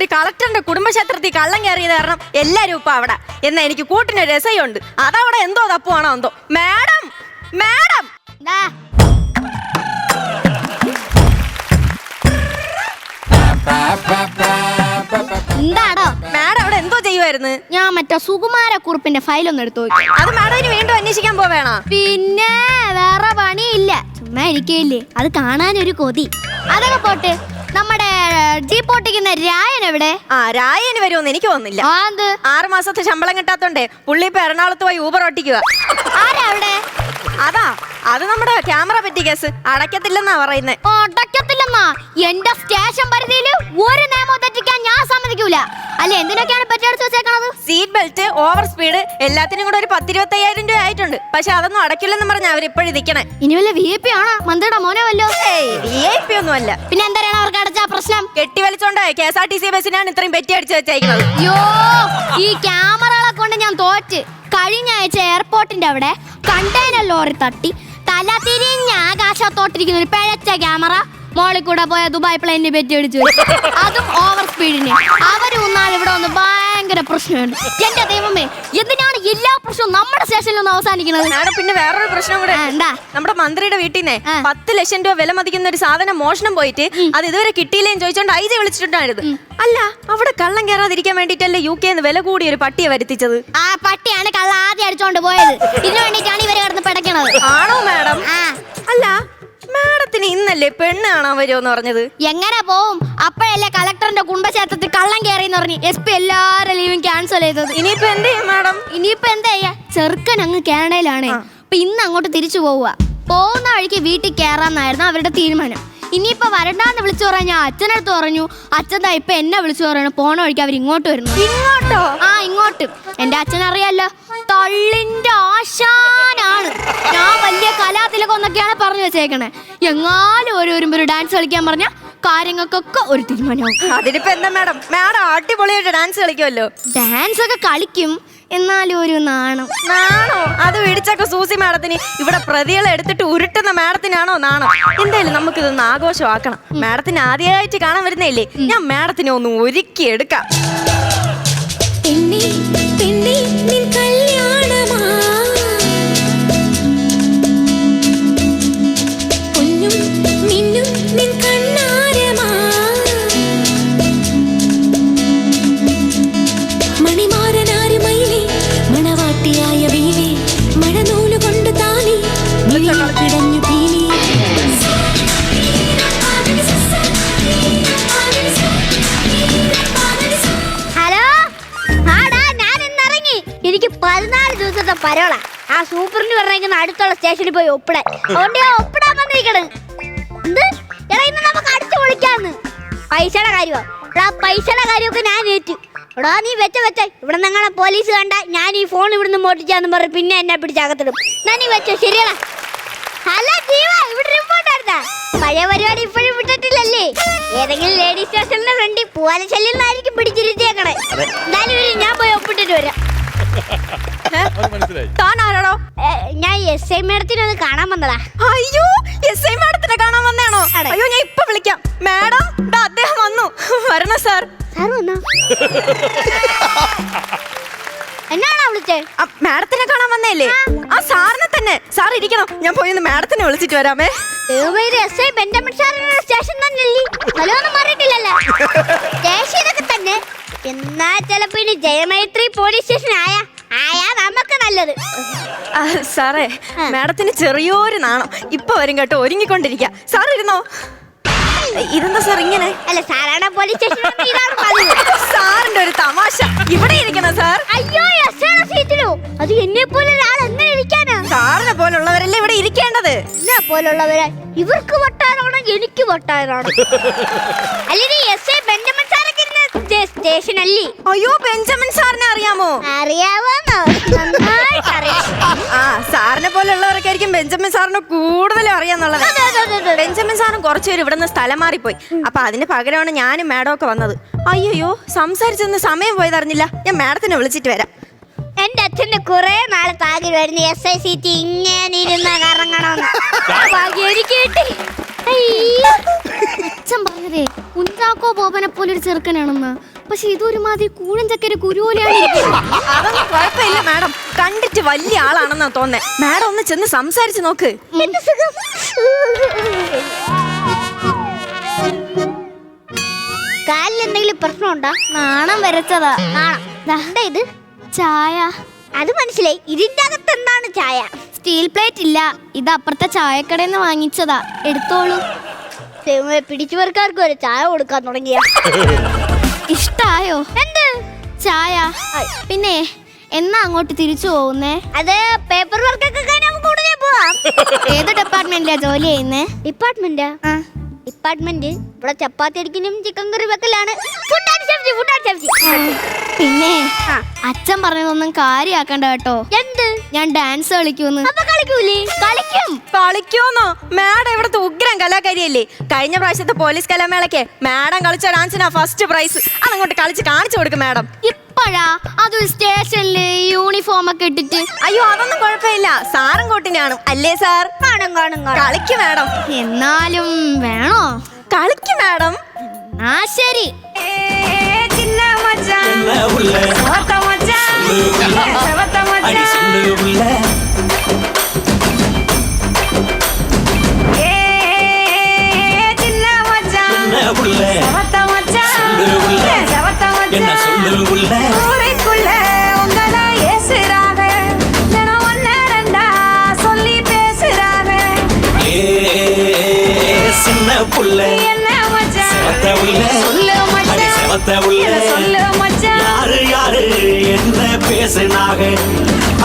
ഒരു കളക്ടറിന്റെ കുടുംബക്ഷേത്രത്തിൽ കള്ളം കയറിയത് കാരണം എല്ലാരും ഇപ്പൊ അവിടെ. എന്നാ എനിക്ക് കൂട്ടിന് രസയുണ്ട്. അതവിടെ എന്തോ തപ്പുവാണോ എന്തോ. Madam madam. എന്താടോ? മാഡം അവിടെ എന്തോ ചെയ്യുമായിരുന്നു ഞാൻ മറ്റേ സുകുമാര കുറിപ്പിന്റെ ഫയൽ ഒന്ന് എടുത്തു നോക്കി. അത് മാഡം വീണ്ടും അന്വേഷിക്കാൻ പോവേണോ? പിന്നെ വേറെ പണിയില്ല. ചുമ്മാ ഇരിക്കയില്ലേ. അത് കാണാനൊരു ഒരു കൊതി. അതൊക്കെ പോട്ടെ. നമ്മുടെ ജീപ്പ് ഓട്ടിക്കുന്ന രായൻ എവിടെ? ആ രായന് വരുമെന്ന് എനിക്ക് തോന്നുന്നില്ല. ആ എന്ത്? ആറ് മാസത്തെ ശമ്പളം കിട്ടാത്തോണ്ടേ പുള്ളി ഇപ്പൊ എറണാകുളത്ത് പോയി ഊബർ ഓട്ടിക്കുക ആരാ അവിടെ? അതാ അത് നമ്മുടെ ക്യാമറ പറ്റി കേസ്. അടയ്ക്കത്തില്ലെന്നാ പറയുന്നേ. ഒടക്കത്തില്ലെന്നാ എന്റെ സ്റ്റേഷൻ പരിധിയിൽ ഒരു നിയമം തെറ്റിക്കാൻ ഞാൻ സമ്മതിക്കൂല. അല്ല എന്തിനൊക്കെയാണ് പറ്റിയെടുത്ത് വെച്ചേക്കണത്? സീറ്റ് ബെൽറ്റ് ഓവർ സ്പീഡ് എല്ലാത്തിനും കൂടെ ഒരു പത്തിരുപത്തയ്യായിരം രൂപ ആയിട്ടുണ്ട്. പക്ഷെ അതൊന്നും അടയ്ക്കില്ലെന്ന് പറഞ്ഞ അവരിപ്പോഴും ഇരിക്കണേ. ഇനി വല്ല വി പി ആണോ? മന്ത്രിയുടെ മോനെ വല്ലോ. വി ഐ പി ഒന്നും അല്ല പിന്നെ എന്താണ് അവർക്ക് പ്രശ്നം കെട്ടി വലിച്ചോണ്ട് K S R T C ബസ്സിനാണ് ഇത്രയും പെറ്റി അടിച്ചു വെച്ചേക്കുന്നത്. അയ്യോ ഈ ക്യാമറകളെ കൊണ്ട് ഞാൻ തോറ്റ്. കഴിഞ്ഞ ആഴ്ച എയർപോർട്ടിന്റെ അവിടെ കണ്ടെയ്നർ ലോറി തട്ടി. തല തിരിഞ്ഞ ആകാശത്തോട്ടിരിക്കുന്ന ഒരു പിഴച്ച ക്യാമറ മോളിൽ കൂടെ പോയ ദുബായ് പ്ലെയിനിന് പെറ്റി അടിച്ചു അതും ഓവർ സ്പീഡിന് അവരും ഒന്നാൾ ഇവിടെ വന്ന് ഭയങ്കര പ്രശ്നമുണ്ട്. എന്റെ ദൈവമേ എന്തിനാണ് എല്ലാ പ്രശ്നവും നമ്മുടെ സ്റ്റേഷനിൽ ഒന്ന് അവസാനിക്കുന്നത്? പിന്നെ വേറൊരു പ്രശ്നം കൂടെ എന്താ? നമ്മുടെ മന്ത്രിയുടെ വീട്ടിൽ നിന്ന് പത്ത് ലക്ഷം രൂപ വില മതിക്കുന്ന ഒരു സാധനം മോഷണം പോയിട്ട് അത് ഇതുവരെ കിട്ടിയില്ലേന്ന് ചോദിച്ചോണ്ട് ഐജി വിളിച്ചിട്ടുണ്ടായിരുന്നു. അല്ല അവിടെ കള്ളം കയറാതിരിക്കാൻ വേണ്ടിട്ടല്ലേ യു കെ വില കൂടിയ ഒരു പട്ടിയെ വരുത്തിച്ചത്? ആ പട്ടിയാണ് കള്ള ആദ്യം അടിച്ചോണ്ട് പോയത്. ഇതിനു വേണ്ടിയിട്ടാണ് ഇവർ കിടന്ന് പിടയ്ക്കണത്. ആണോ മാഡം? അല്ല മാഡത്തിന് ഇന്നല്ലേ പെണ്ണ് കാണാൻ വരുമെന്ന് പറഞ്ഞത്? എങ്ങനെ പോവും? അപ്പോഴല്ലേ കളക്ടറിന്റെ കുടുംബക്ഷേത്രത്തിൽ കള്ളം കയറി എന്ന് പറഞ്ഞു എസ് പി എല്ലാവരുടെ ലീവും ക്യാൻസൽ ചെയ്തത്. ഇനിയിപ്പോ എന്ത് ചെയ്യും മാഡം? ഇനിയിപ്പോ എന്താ ചെയ്യാ? ചെറുക്കൻ അങ്ങ് കാനഡയിലാണ്. അപ്പൊ ഇന്ന് അങ്ങോട്ട് തിരിച്ചു പോവുക. പോകുന്ന വഴിക്ക് വീട്ടിൽ കയറാന്നായിരുന്നു അവരുടെ തീരുമാനം. ഇനിയിപ്പോ വരണ്ടാന്ന് വിളിച്ചു പറഞ്ഞ അച്ഛനടുത്ത് പറഞ്ഞു. അച്ഛൻ ഇപ്പൊ എന്നെ വിളിച്ചു പറയണു. പോണ വഴിക്ക് അവർ ഇങ്ങോട്ട് വരുന്നു. ഇങ്ങോട്ടോ? ആ ഇങ്ങോട്ട്. എന്റെ അച്ഛൻ അറിയാലോ തള്ളിന്റെ ആശാനാണ്. ഞാൻ വലിയ കലാതിലകൊന്നൊക്കെയാണ് പറഞ്ഞു വെച്ചേക്കണേ. എങ്ങാനും ഒരു വരുമ്പോ ഒരു ഡാൻസ് കളിക്കാൻ പറഞ്ഞ കാര്യങ്ങൾക്കൊക്കെ ഒരു തീരുമാനമാവും. അതിനിപ്പോ എന്താ മാഡം മാഡം അടിപൊളിയായിട്ട് ഡാൻസ് കളിക്കുമല്ലോ ഡാൻസ് ഒക്കെ കളിക്കും. എന്നാലും ഒരു നാണം. നാണോ? അത് പിടിച്ചൊക്കെ സൂസി മാഡത്തിന്. ഇവിടെ പ്രതികളെ എടുത്തിട്ട് ഉരുട്ടുന്ന മാഡത്തിനാണോ നാണം? എന്തായാലും നമുക്കിതൊന്ന് ആഘോഷമാക്കണം. മാഡത്തിന് ആദ്യമായിട്ട് കാണാൻ വരുന്നില്ലേ ഞാൻ മാഡത്തിനെ ഒന്ന് ഒരുക്കി എടുക്കാം സൂപ്പറിന് പറഞ്ഞേക്കുന്ന അടുത്തുള്ള സ്റ്റേഷനിൽ പോയി ഒപ്പിടാൻ. അതുകൊണ്ട് ഞാൻ ഒപ്പിടാൻ വന്നിരിക്കണ് എന്ത്? എടാ ഇന്ന് നമുക്ക് അടിച്ചു പൊളിക്കാന്ന്. പൈസയുടെ കാര്യമോ. എടാ പൈസയുടെ കാര്യമൊക്കെ ഞാൻ ഏറ്റു. എടാ നീ വെച്ച വെച്ച. ഇവിടെ നിങ്ങളെ പോലീസ് കണ്ട ഞാൻ ഈ ഫോൺ ഇവിടുന്ന് മോട്ടിച്ചാന്ന് പറഞ്ഞ് പിന്നെ എന്നെ പിടിച്ചകത്തിടും ഞാൻ നീ വെച്ചോ ശരിയടാ. ഹലോ ജീവ ഇവിടെ റിപ്പോർട്ടായിരുന്നാ പഴയ പരിപാടി ഇപ്പോഴും വിട്ടിട്ടില്ലല്ലേ? ഏതെങ്കിലും ലേഡീസ് സ്റ്റേഷനിലെ ഫ്രണ്ടിൽ പൂവാലശല്യം പിടിച്ചിരുത്തിയേക്കണേ. എന്തായാലും ഞാൻ പോയി ഒപ്പിട്ടിട്ട് വരാം. താൻ ആരാടോ? ഞാൻ എസ് ഐ മാഡത്തിനെ ഒന്ന് കാണാൻ വന്നതാ. അയ്യോ എസ് ഐ മാഡത്തിനെ കാണാൻ വന്നാണോ അയ്യോ ഞാൻ ഇപ്പൊ വിളിക്കാം. മാഡം ദാ അദ്ദേഹം വന്നു. വരണം സാർ? സാർ വന്നോ? എന്നാണോ വിളിച്ചേ? ആ, മാഡത്തിനെ കാണാൻ വന്നേല്ലേ ആ. സാറിനെ തന്നെ. സാർ ഇരിക്കണം. ഞാൻ പോയി ഒന്ന് മാഡത്തിനെ വിളിച്ചിട്ട് വരാമേ. എസ് ഐ ബെഞ്ചമിൻ സാറിന്റെ സ്റ്റേഷൻ തന്നെയല്ലേ? സ്ഥലമൊന്നും മാറിയിട്ടില്ലല്ലോ. സ്റ്റേഷൻ ഇതൊക്കെ തന്നെ. എന്നാ ചിലപ്പോ ഇനി ജയമൈത്രി പോലീസ് സ്റ്റേഷൻ ആയാ നല്ലത് സാറേ മാഡത്തിന് ചെറിയൊരു നാണം. ഇപ്പൊ വരും കേട്ടോ ഒരുങ്ങിക്കൊണ്ടിരിക്ക. സാർ ഇരുന്നോ? ഇതെന്താ സാർ ഇങ്ങനെ? അല്ല സാറാണ് പോലീസ് സ്റ്റേഷൻ ഇതാണ് പതിവ് സാറിന്റെ ഒരു തമാശ. ഇവിടെ ഇരിക്കണം സാർ. അയ്യോ എസ് സീറ്റിലോ? അത് എന്നെ പോലെ ഒരാൾ എങ്ങനെ ഇരിക്കാനാ? സാറിനെ പോലുള്ളവരല്ലേ ഇവിടെ ഇരിക്കേണ്ടത്? എന്നെ പോലുള്ളവരെ. ഇവർക്ക് വട്ടാനാണോ എനിക്ക് വട്ടാനാണോ അല്ലെങ്കിൽ എസ് എ ബെഞ്ചമിൻ സാറൊക്കെ ഇരുന്ന സ്റ്റേ- സ്റ്റേഷൻ അല്ലേ അയ്യോ ബെഞ്ചമിൻ സാറിനെ അറിയാമോ? അറിയാവോന്നോ? ബെഞ്ചമിൻ സാറിന് കൂടുതലും അറിയാന്നുള്ളത്. ബെഞ്ചമിൻ സാറും കുറച്ചുപേര് ഇവിടെ നിന്ന് സ്ഥലം മാറിപ്പോയി അപ്പൊ അതിന് പകരമാണ് ഞാനും മാഡം ഒക്കെ വന്നത്. അയ്യോ സംസാരിച്ചെന്ന് സമയം പോയതറിഞ്ഞില്ല. ഞാൻ മാഡത്തിനെ വിളിച്ചിട്ട് വരാം. എന്റെ അച്ഛന്റെ കുറെ നാളത്തെ ആഗ്രഹമായിരുന്നു വരുന്ന എസ് ഐ സീറ്റ് ഇങ്ങനെ ഇരുന്ന കറങ്ങണമെന്ന് എനിക്ക് കിട്ടി. അച്ഛൻ പറഞ്ഞതേ കുഞ്ചാക്കോ ബോബനെ പോലെ ഒരു ചെറുക്കനാണെന്ന്. പക്ഷെ ഇതൊരുമാതിരി കൂഴൻ ചക്കര കുരുപോലെയാണ്. അതൊന്നും കുഴപ്പമില്ല മാഡം. കണ്ടിട്ട് വലിയ ആളാണെന്നാ തോന്നേ. മാഡം ഒന്ന് ചെന്ന് സംസാരിച്ചു നോക്ക്. കാലിൽ എന്തെങ്കിലും പ്രശ്നമുണ്ടോ നാണം വരച്ചതാ. നാണം. ഇത്? ചായ. അത് മനസ്സിലായി. ഇതിന്റെ അകത്ത് എന്താണ് ചായ? സ്റ്റീൽ പ്ലേറ്റ് ഇല്ല. ഇത് അപ്പുറത്തെ ചായക്കടയിൽ നിന്ന് വാങ്ങിച്ചതാ. എടുത്തോളൂ. പിടിച്ചുവർക്കാർക്ക് ഒരു ചായ കൊടുക്കാൻ തുടങ്ങിയ. ഇഷ്ടായോ? എന്ത്? ചായ. പിന്നെ എന്നാ അങ്ങോട്ട് തിരിച്ചു പോകുന്നേ അത് പേപ്പർ വർക്ക് ഒക്കെ കഴിഞ്ഞ് നമുക്ക് ഉടനെ പോവാം. ഏത് ഡിപ്പാർട്ട്മെന്റിലാ ജോലി ചെയ്യുന്നേ? ഡിപ്പാർട്ട്മെന്റ് ആ. ഡിപ്പാർട്ട്മെന്റ് ഇവിടെ ചപ്പാത്തി അടിക്കലും ചിക്കൻ കറി വെക്കലാണ്. Food and safety food and safety പിന്നെ ആ. അച്ഛൻ പറഞ്ഞതൊന്നും കാര്യാക്കണ്ട കേട്ടോ. എന്ത്? ഞാൻ ഡാൻസ് കളിക്കൂന്ന്. അപ്പൊ കളിക്കൂലേ? കളിക്കും. കളിക്കോന്നോ? മാഡം ഇവിടുത്തെ ഉഗ്രം കലാകാരിയല്ലേ. കഴിഞ്ഞ പ്രാവശ്യത്തെ പോലീസ് കലാമേളയ്ക്ക് മാഡം കളിച്ച ഡാൻസിനാ ഫസ്റ്റ് പ്രൈസ് അതങ്ങോട്ട് കളിച്ച് കാണിച്ചു കൊടുക്കും മാഡം. എപ്പോഴാ? അതൊരു സ്റ്റേഷനിൽ യൂണിഫോം ഒക്കെ ഇട്ടിട്ട്. അയ്യോ അതൊന്നും കുഴപ്പമില്ല. സാറും കോട്ടിനാണ്. അല്ലേ സാർ? കാണും കാണും കളിക്ക് മാഡം എന്നാലും വേണോ? കളിക്ക് മാഡം ആ ശരി. ചിന്ന മജാ புள்ள செவத்த உள்ள அடி செவத்த உள்ள யாரு யாரு என்ன பேசுனாக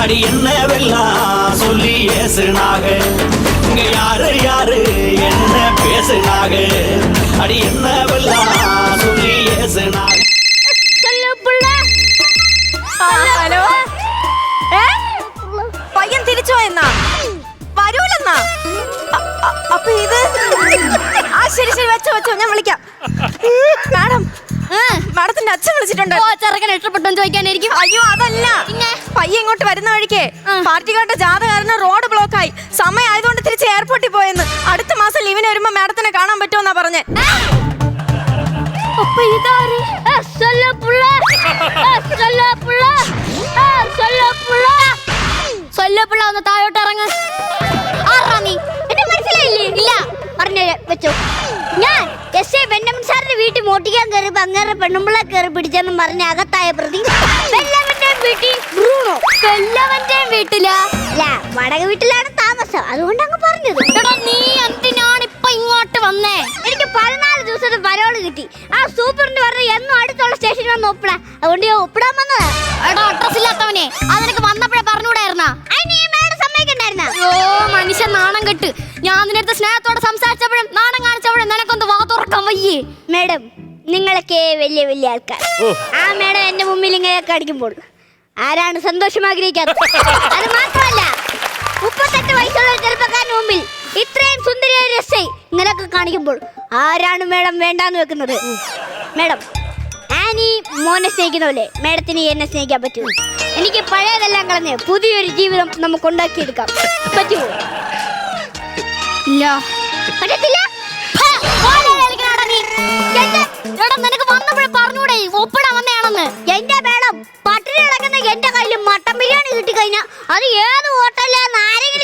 அடி என்ன வெல்லாம் சொல்லி ஏசுனாக இங்க யாரு யாரு என்ன பேசுனாக அடி என்ன வெல்லாம் சொல்லி ஏசுனாக ഹലോ ഏ പയ്യൻ തിരിച്ചു പോയെന്നാ വരൂലെന്നാ അ- അ- അപ്പൊ ഇത് ആ ശരി ശരി വെച്ചോ വെച്ചോ ഞാൻ വിളിക്കാം. മാഡം മാഡത്തിന്റെ അച്ഛൻ വിളിച്ചിട്ടുണ്ട്. ഓ ചെറുക്കൻ ഇഷ്ടപ്പെട്ടോ ചോദിക്കാനായിരിക്കും. അയ്യോ അതല്ല. പയ്യ ഇങ്ങോട്ട് വരുന്ന വഴിക്ക് പാർട്ടിക്കാരുടെ ജാഥ കാരണം റോഡ് ബ്ലോക്ക് ആയി. സമയം ആയതുകൊണ്ട് തിരിച്ച് എയർപോർട്ടിൽ പോയെന്ന്. അടുത്ത മാസം ലീവിന് വരുമ്പോ മാഡത്തിനെ കാണാൻ പറ്റുമെന്നാ പറഞ്ഞേ. ഒന്ന് താഴോട്ട് ഇറങ്ങ്. ആറാ നീ എന്നെ മനസ്സിലായില്ലേ? ഇല്ല. പറഞ്ഞു വെച്ചു ഞാൻ എസ് എ ബെന്നമൻ സാറിന്റെ വീട്ടിൽ മോട്ടിക്കാൻ കയറി അങ്ങേറെ പെണ്ണുമ്പിളെ കയറി പിടിച്ചെന്ന് പറഞ്ഞ അകത്തായ പ്രതി വെല്ലവന്റെ വീട്ടിൽ ബ്രൂണോ വല്ലവന്റെ വീട്ടിലാ? അല്ല വടക വീട്ടിലാണ് താമസം. അതുകൊണ്ട് അങ്ങ് പറഞ്ഞത്. നീ എന്തിനാണ് ഇപ്പൊ ഇങ്ങോട്ട് വന്നേ? എനിക്ക് പതിനാല് ദിവസത്തെ പരോൾ കിട്ടി. ആ സൂപ്പറിന്റെ പറഞ്ഞ എന്നും അടുത്തുള്ള സ്റ്റേഷനിൽ വന്ന് ഒപ്പിടാ. അതുകൊണ്ട് ഞാൻ ഒപ്പിടാൻ വന്നതാ. എടാ അഡ്രസ് ഇല്ലാത്തവനെ. അതെനിക്ക് വന്നപ്പോഴേ പറഞ്ഞുകൂടായിരുന്നാ? അയ്യോ മനുഷ്യൻ നാണം കെട്ട്. ഞാൻ നിന്റെ സ്നേഹത്തോടെ സംസാരിച്ചപ്പോഴും നാണം കാണിച്ചപ്പോഴും നിനക്കൊന്ന് വാ തുറക്കാൻ വയ്യേ. മേഡം നിങ്ങളൊക്കെ വലിയ വലിയ ആൾക്കാർ. ആ മേഡം എന്റെ മുമ്പിൽ ഇങ്ങനെ അടിക്കുമ്പോൾ ആരാണ് സന്തോഷം ആഗ്രഹിക്കാത്തത് അത് മാത്രമല്ല മുപ്പത്തെട്ട് വയസ്സുള്ള ഒരു ചെറുപ്പക്കാരന് മുമ്പിൽ ഇത്രയും സുന്ദരിയായ രസൈ ഇങ്ങനെയൊക്കെ കാണിക്കുമ്പോൾ ആരാണ് മേഡം വേണ്ടാന്ന് വെക്കുന്നത്? മേഡം ആനി മോനെ സ്നേഹിക്കുന്ന പോലെ മേഡത്തിന് എന്നെ സ്നേഹിക്കാൻ പറ്റുമോ എനിക്ക് പഴയതെല്ലാം കളഞ്ഞ് പുതിയൊരു ജീവിതം നമുക്ക് ഉണ്ടാക്കിയെടുക്കാം. പറ്റുമോ? ഇല്ല. പറ്റത്തില്ല? നിനക്ക് എന്റെ മേളം പട്ടിണി കിടക്കുന്ന എന്റെ കയ്യിൽ മട്ടൻ ബിരിയാണി കിട്ടി അത് ഏത് ഹോട്ടലിലെ നാരങ്ങ